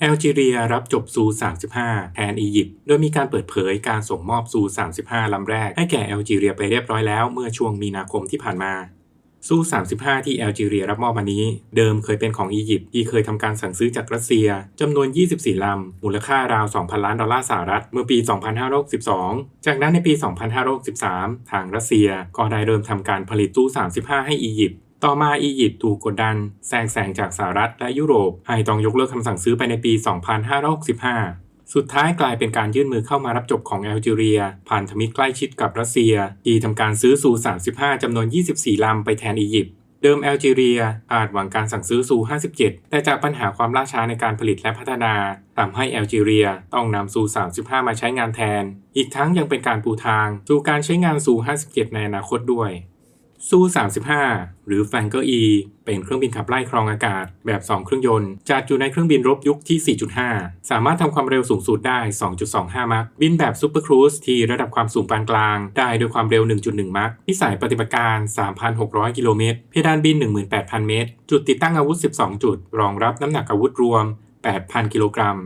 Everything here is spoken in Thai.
แอลจีเรียรับจบซู 35 แทนอียิปต์ โดยมีการเปิดเผยการส่งมอบซู 35 ลำแรก ให้แก่แอลจีเรียไปเรียบร้อยแล้วเมื่อช่วงมีนาคมที่ผ่านมาซู35 ที่แอลจีเรียรับมอบมานี้ เดิมเคยเป็นของอียิปต์ที่เคยทำการสั่งซื้อจากรัสเซียจำนวน 24 ลำ มูลค่าราว 2,000 ล้านดอลลาร์สหรัฐ เมื่อปี 2562 จากนั้นในปี 2563 ทางรัสเซียก็ได้เริ่มทำการผลิตซู35 ให้อียิปต์ ต่อมาอียิปต์ถูกกดดันแซงแซงจากสหรัฐและยุโรป ให้ต้องยกเลิกคำสั่งซื้อไปในปี 2565 สุดท้ายกลายเป็นการยื่นมือเข้ามารับจบของแอลจีเรียพันธมิตรใกล้ชิดกับรัสเซีย ที่ทำการซื้อซู 35 จำนวน 24 ลำไปแทนอียิปต์เดิมแอลจีเรียอาจหวังการสั่งซื้อซู 57 แต่จากปัญหาความล่าช้าในการผลิตและพัฒนาทำให้แอลจีเรียต้องนำซู 35 มาใช้งานแทน อีกทั้งยังเป็นการปูทางสู่การใช้งานซู 57 ในอนาคตด้วย ซู35 หรือแฟงเกอร์ E เป็นเครื่องบินขับไล่ครองอากาศแบบ 2 เครื่องยนต์ จัดอยู่ในเครื่องบินรบยุคที่ 4.5 สามารถทำความเร็วสูงสุดได้ 2.25 มัค บินแบบซูเปอร์ครูซที่ระดับความสูงปานกลาง ได้ด้วยความเร็ว 1.1 มัคพิสัยปฏิบัติการ 3,600 กิโลเมตร เพดานบิน 18,000 เมตร จุดติดตั้งอาวุธ 12 จุด รองรับน้ำหนักอาวุธรวม 8,000 กิโลกรัม